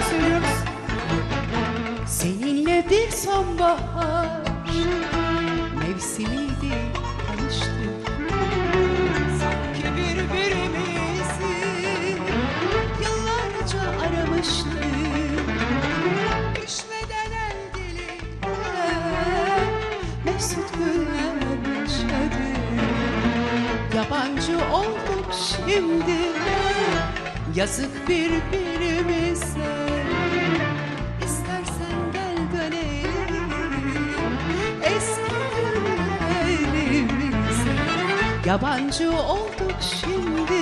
beraber. Seninle bir sonbahar mevsimiydi tanıştık. Sanki birbirimizi yıllarca aramıştık. Düşmeden el dile mesut günler yaşadık. Yabancı olduk şimdi yazık birbirimize. Yabancı olduk şimdi.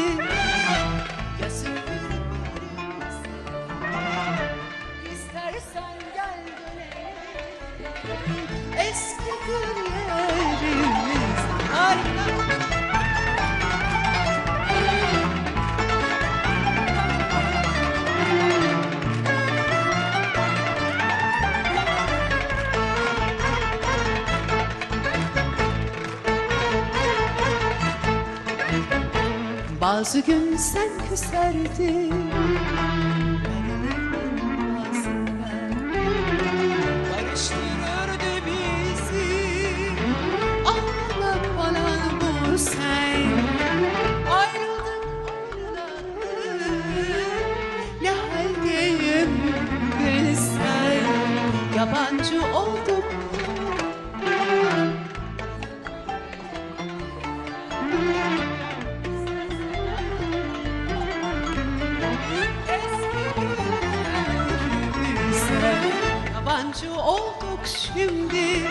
İstersen gel dönelim. Eski günlerimize. Harika Bazı gün sen küserdin. Barıştırırdı bizi. Ağlanıp falan bu sen. Ayrıldık ayrıladık Ne haldeyim bilsen Yabancı olduk Yabancı olduk şimdi